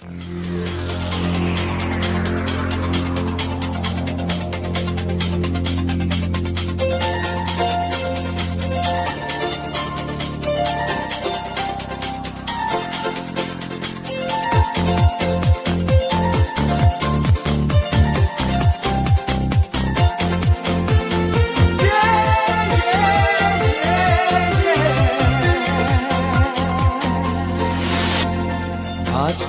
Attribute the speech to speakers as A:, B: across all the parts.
A: Mm-hmm.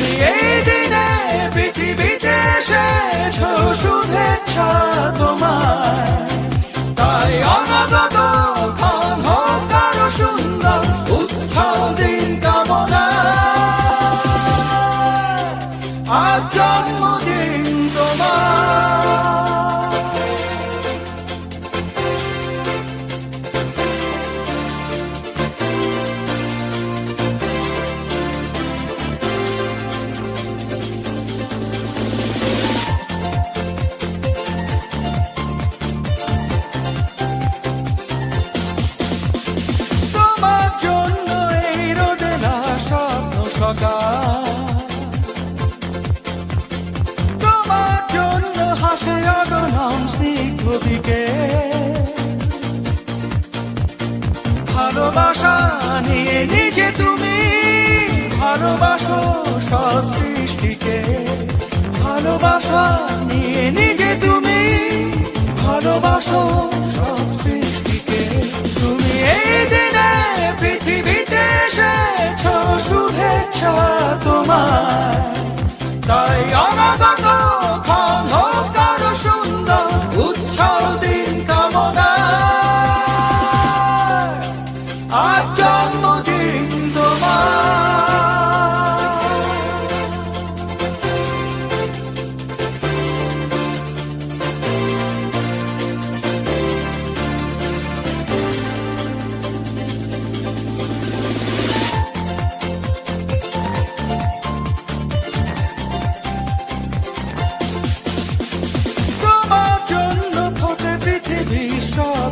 A: তুমি এই পৃথিবীতে এসেছ শুভেচ্ছা তোমার সকাল তোমার জন্য ভালোবাসা নিয়ে নিজে তুমি ভালোবাসো সব সৃষ্টিকে। ভালোবাসা নিয়ে নিজে তুমি ভালোবাসো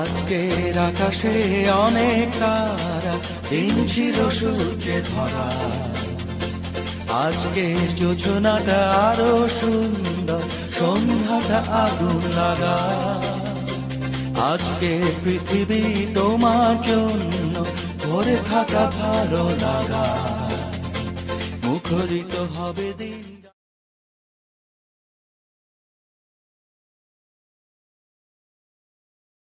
A: আজকের আকাশে অনেক তারা, দিন ছিল সূর্যে ধরা আজকের যোজনাটা আরও সুন্দর, সন্ধ্যাটা আগুন লাগা। আজকে পৃথিবী তোমার জন্য, ভরে থাকা ভালো লাগা। মুখরিত হবে দিন।